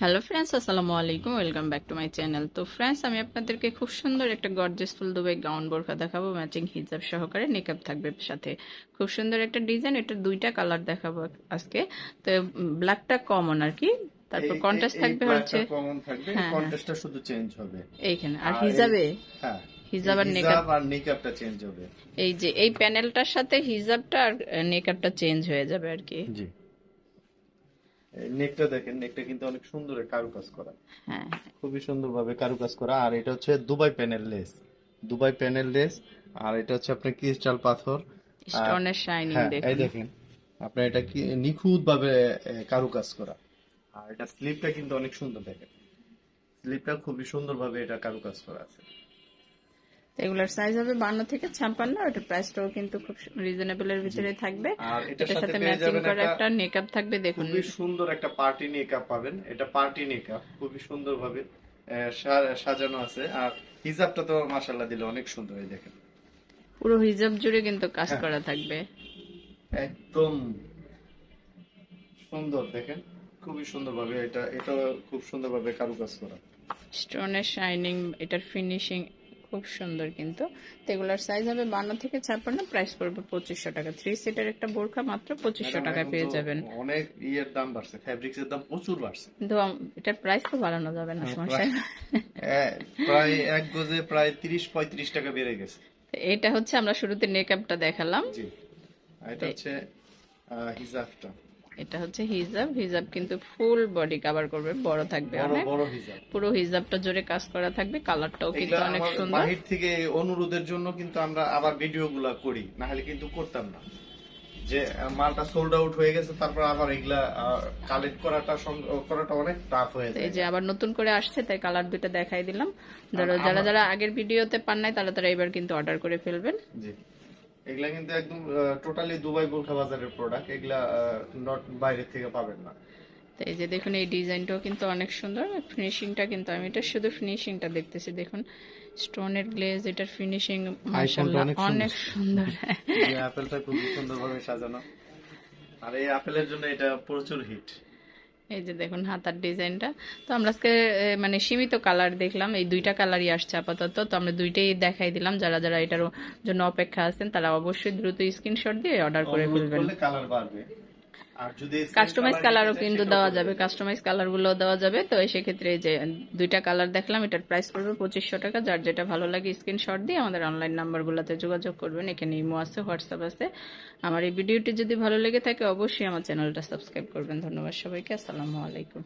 Hello friends আসসালামু আলাইকুম welcome back to my channel তো ফ্রেন্ডস আমি আপনাদেরকে খুব সুন্দর একটা গর্জেস ফুল দুবাই গাউন বোরখা দেখাবো ম্যাচিং হিজাব সহকারে মেকআপ থাকবে সাথে। খুব সুন্দর একটা ডিজাইন এটা দুইটা কালার দেখাবো আজকে। তো ব্ল্যাকটা কমন আর কি তারপর কন্ট্রাস্ট থাকবে হচ্ছে common থাকবে হ্যাঁ, কন্ট্রাস্টটা শুধু চেঞ্জ হবে। এইখানে আর হিজাবে? হ্যাঁ হিজাব আর নেকআপ আর নেকআপটা চেঞ্জ হবে। এই যে এই প্যানেলটার সাথে হিজাবটা আর নেকআপটা চেঞ্জ হয়ে যাবে আর কি। জি। নেকটা দেখেন নেকটা কিন্তু অনেক সুন্দর কারুকাজ করা। হ্যাঁ। খুবই সুন্দরভাবে কারুকাজ করা। আর এটা হচ্ছে Dubai panel lace. Dubai panel lace. আর এটা হচ্ছে আপনার ক্রিস্টাল পাথর। স্টোনের শাইনিং হ্যাঁ এই দেখেন আপনার এটা কি নিখুঁত ভাবে কারুকাজ করা। আর এটা স্লিপটা কিন্তু অনেক সুন্দর দেখেন। স্লিপটা খুবই সুন্দর ভাবে এটা কারুকাজ করা আছে। এগুলোর সাইজ হবে বান্ন থেকে ছাপ্পান্ন ওটার প্রাইসটাও কিন্তু খুব রিজনেবল এর ভিতরে থাকবে। এটার সাথে ম্যাচিং করা একটা মেকআপ থাকবে দেখুন। খুবই সুন্দর একটা পার্টি মেকআপ পাবেন। এটা পার্টি মেকআপ খুবই সুন্দর ভাবে সাজানো আছে। আর হিজাবটা তো মাশাল্লাহ দিলে অনেক সুন্দর এই দেখেন। পুরো হিজাব জুড়ে কিন্তু কাজ হ্যাঁ। করা থাকবে। একদম সুন্দর দেখেন। খুবই সুন্দর ভাবে এটা এটা খুব সুন্দর ভাবে কারুকাজ করা। স্টোনের শাইনিং এটার ফিনিশিং খুব সুন্দর কিন্তু। তো এগুলোর সাইজ হবে বান্ন থেকে ছাপ্পান্ন প্রাইস পড়বে পঁচিশশো টাকা। থ্রি সিটের একটা বোরখা মাত্র পঁচিশশো টাকায় পেয়ে যাবেন। অনেক ইয়ের দাম বাড়ছে ফ্যাব্রিক্স এর দাম প্রচুর বাড়ছে। কিন্তু এটার প্রাইস তো বাড়ানো যাবে না হ্যাঁ, সমস্যা প্রায় এক গজে প্রায় তিরিশ পঁয়ত্রিশ টাকা বেড়ে গেছে। এটা হচ্ছে আমরা শুরুতে মেকআপটা দেখালাম। জি এটা হচ্ছে হিজাবটা। এটা হচ্ছে হিজাব। হিজাব কিন্তু ফুল বডি কভার করবে বড় থাকবে অনেক। পুরো হিজাবটা জোরে কাজ করা থাকবে কালারটাও কিন্তু অনেক সুন্দর। বাহির থেকে অনুরোধের জন্য কিন্তু আমরা আবার ভিডিও গুলা করি না হলে কিন্তু করতাম না। যে মালটা সোল্ড আউট হয়ে গেছে তারপর আবার এগুলা কালেক্ট করাটা করাটা অনেক টাফ হয়ে যায়। এই যে আবার নতুন করে আসছে তাই কালার দুটো দেখাই দিলাম। যারা যারা আগের ভিডিওতে পান নাই তারা তারা এবার কিন্তু অর্ডার করে ফেলবেন। জি। এগুলা কিন্তু একদম টোটালি দুবাই বোরখা বাজারের প্রোডাক্ট এগুলা নট বাইরে থেকে পাবেন না। তো এই যে দেখুন এই ডিজাইনটাও কিন্তু অনেক সুন্দর ফিনিশিংটা কিন্তু আমি এটা শুধু ফিনিশিংটা দেখতেছি দেখুন স্টোনের গ্লেজ এটার ফিনিশিং অনেক সুন্দর। আপেলটা খুব সুন্দরভাবে সাজানো। আর এই আপেলের জন্য এটা প্রচুর হিট এই যে দেখুন হাতার ডিজাইনটা। তো আমরা আজকে মানে সীমিত কালার দেখলাম এই দুইটা কালারই আসছে আপাতত। তো আমরা দুইটাই দেখাই দিলাম যারা যারা এটার জন্য অপেক্ষা আছেন তারা অবশ্যই দ্রুত স্ক্রিনশট দিয়ে অর্ডার করে ফেলবেন। কালার বাড়বে। কাস্টমাইজ কালারও কিন্তু দেওয়া যাবে। কাস্টমাইজ কালারগুলো দেওয়া যাবে। তো সেক্ষেত্রে যে দুইটা কালার দেখলাম এটার প্রাইস পড়বে পঁচিশশো টাকা। যার যেটা ভালো লাগে স্ক্রিনশট দিয়ে আমাদের অনলাইন নাম্বার গুলোতে যোগাযোগ করবেন। এখানে ইমো আছে হোয়াটসঅ্যাপ আছে। আমার এই ভিডিওটি যদি ভালো লেগে থাকে অবশ্যই আমার চ্যানেলটা সাবস্ক্রাইব করবেন। ধন্যবাদ সবাইকে। আসসালামু আলাইকুম।